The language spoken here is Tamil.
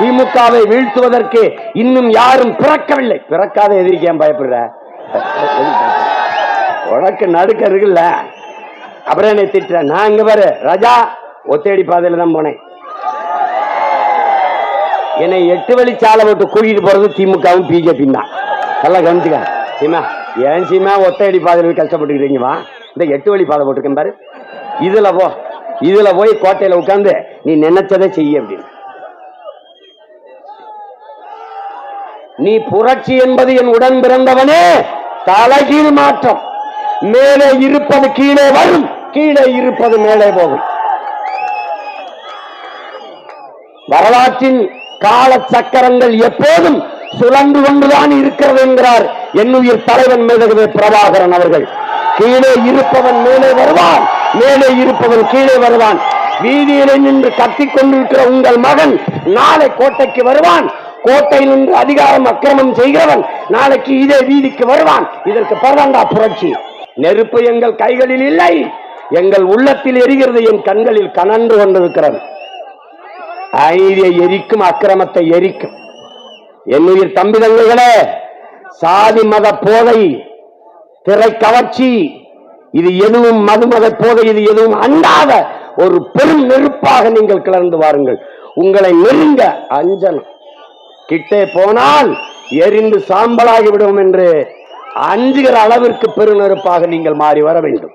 திமுகவை வீழ்த்துவதற்கு இன்னும் யாரும் பிறக்கவில்லை. பிறக்காத எதிரிக்கு ஏன் பயப்படுற? உனக்கு நடுக்க இருக்குல்ல. அப்புறம் என்னை திட்டுற? நான் இங்க பாரு ராஜா ஒத்தேடி பாதையில தான் போனேன். என்னை எட்டு வழி சாலை போட்டு கூட்டிட்டு போறது திமுகவும் பிஜேபி தான். நல்லா கவனிச்சுக்க. சீமா ஏன் சீமா ஒத்தையடி பாதையில் போய் கஷ்டப்பட்டுக்கிறீங்க? வா. இந்த எட்டு வழி பாதை போட்டுக்கேன் பாரு. இதுல போ. இதுல போய் கோட்டையில உட்கார்ந்து நீ நினைச்சதை செய்ய அப்படின்னு. நீ புரட்சி என்பது என் உடன் பிறந்தவனே. தலைகீழ் மாற்றம். மேலே இருப்பது கீழே வரும். கீழே இருப்பது மேலே போகும். வரலாற்றின் கால சக்கரங்கள் எப்போதும் சுழன்று கொண்டுதான் இருக்கிறது என்கிறார் என்னுயிர் தலைவன் மேதகவே பிரபாகரன் அவர்கள். கீழே இருப்பவன் மேலே வருவான். மேலே இருப்பவன் கீழே வருவான். வீதியிலே நின்று கத்திக் கொண்டிருக்கிற உங்கள் மகன் நாளை கோட்டைக்கு வருவான். கோட்டையில் நின்று அதிகாரம் அக்கிரமம் செய்கிறவன் நாளைக்கு இதே வீதிக்கு வருவான். இதற்கு பரவாண்டா புரட்சி. நெருப்பு எங்கள் கைகளில் இல்லை. எங்கள் உள்ளத்தில் எரிகிறது என் கண்களில் கனன்று கொண்டிருக்கிறது. ஐதியை எரிக்கும் அக்கிரமத்தை எரிக்கும். என்னுயிர் தம்பி தங்கைகளே சாதி மத போதை திரை கவர்ச்சி இது எதுவும் மதுமத போதை இது எதுவும் அண்டாத ஒரு பெரும் நெருப்பாக நீங்கள் கிளர்ந்து வாருங்கள். உங்களை நெருங்க அஞ்சனம் கிட்டே போனால் எரிந்து சாம்பலாகி விடும் என்று அஞ்சுகிற அளவிற்கு பெருநெருப்பாக நீங்கள் மாறி வர வேண்டும்.